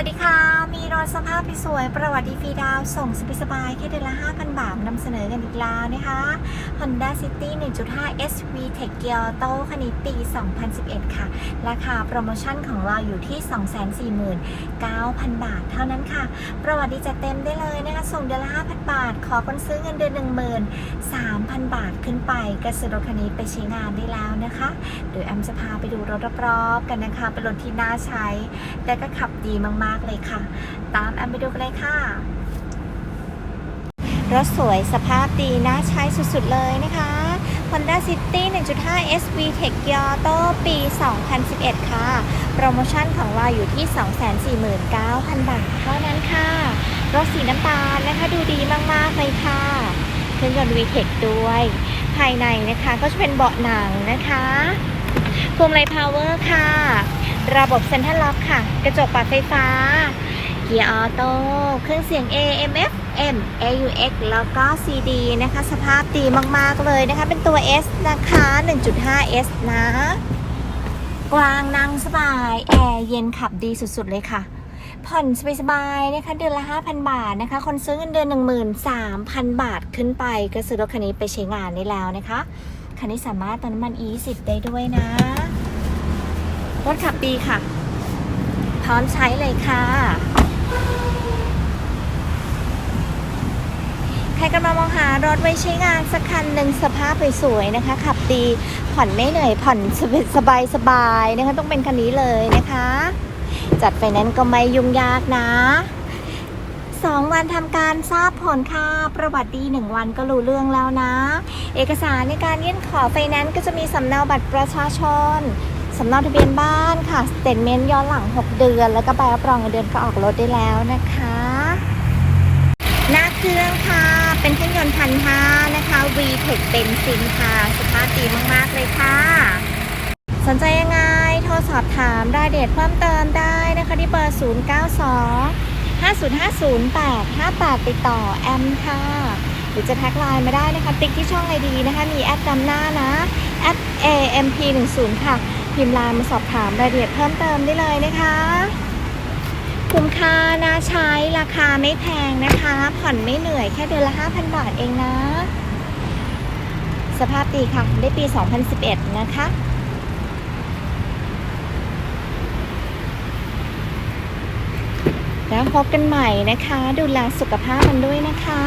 วัสดีค่ะ มีรถสภาพสวย ประวัติฟรีดาวส่งสบายแค่เดือนละ 5,000 บาทนำเสนอกันอีกแล้วนะคะ Honda City 1.5 SV Tech Gear Auto คันนี้ปี 2011 ค่ะ ราคาโปรโมชั่นของเราอยู่ที่ 249,000 บาทเท่านั้นค่ะ ประวัติจัดเต็มได้เลยนะคะ ส่งเดือนละ 5,000 บาท ขอคนซื้อเงินเดือน 13,000 บาทขึ้นไปก็ซื้อรถคันนี้ไปใช้งานได้แล้วนะคะ เดี๋ยวแอมจะพาไปดูรถรอบๆกันนะคะ เป็นรถที่น่าใช้และก็ขับดีมากๆเลยค่ะ ตามแอมไปดูกันเลยค่ะ รถสวยสภาพดีน่าใช้สุดๆเลยนะคะ Honda City 1.5 SV Tech Gear Auto ปี 2011 ค่ะ โปรโมชั่นของเราอยู่ที่ 249,000 บาทเท่านั้นค่ะ รถสีน้ำตาลนะคะดูดีมากๆเลยค่ะเครื่องยนต์ VTEC ด้วย ภายในนะคะก็จะเป็นเบาะหนังนะคะพวงมาลัยพาวเวอร์ค่ะ ระบบเซ็นทรัลล็อกค่ะ กระจกปรับไฟฟ้า เกียร์ออโต้ เครื่องเสียง AM FM AUX แล้วก็ CD นะคะ สภาพดีมาก ๆ เลยนะคะ เป็นตัว S นะคะ 1.5 S นะกวางนั่งสบาย แอร์เย็นขับดีสุด ๆ เลยค่ะผ่อนสบายๆนะคะเดือนละ 5,000 บาทนะคะ คนซื้อเงินเดือน 13,000 บาทขึ้นไป ก็ซื้อรถคันนี้ไปใช้งานได้แล้วนะคะ คันนี้สามารถเติมน้ำมัน E10 ได้ด้วยนะ รถขับดีค่ะ พร้อมใช้เลยค่ะ ใครกำลังมองหารถไว้ใช้งานสักคันหนึ่งสภาพสวยๆนะคะ ขับดีผ่อนไม่เหนื่อยผ่อนสบายสบายๆนะคะ ต้องเป็นคันนี้เลยนะคะ จัดไฟแนนซ์ก็ไม่ยุ่งยากนะสองวันทำการทราบผลค่ะประวัติดีหนึ่งวันก็รู้เรื่องแล้วนะ เอกสารในการยื่นขอไฟแนนซ์ก็จะมีสำเนาบัตรประชาชน สำเนาทะเบียนบ้านค่ะสเตทเมนต์ย้อนหลัง 6 เดือน แล้วก็ใบรับรองเงินเดือนก็ออกรถได้แล้วนะคะ หน้าเครื่องค่ะ เป็นเครื่องยนต์พันห้านะคะ VTEC เบนซินค่ะ สภาพดีมาก ๆ เลยค่ะ สนใจยังไง โทรสอบถามรายละเอียดเพิ่มเติมได้นะคะที่เบอร์ 092 5050858 ติดต่อแอมค่ะ หรือจะแท็กไลน์มาได้นะคะ ติ๊กที่ช่องไอดีนะคะ มีแอดนำหน้านะแอด AMP10 ค่ะ พิมพ์ไลน์มาสอบถามรายละเอียดเพิ่มเติมได้เลยนะคะ คุ้มค่าน่าใช้ราคาไม่แพงนะคะ ผ่อนไม่เหนื่อยแค่เดือนละ 5,000 บาทเองนะ สภาพดีค่ะ ได้ปี 2011 นะคะแล้วพบกันใหม่นะคะ ดูแลสุขภาพมันด้วยนะคะ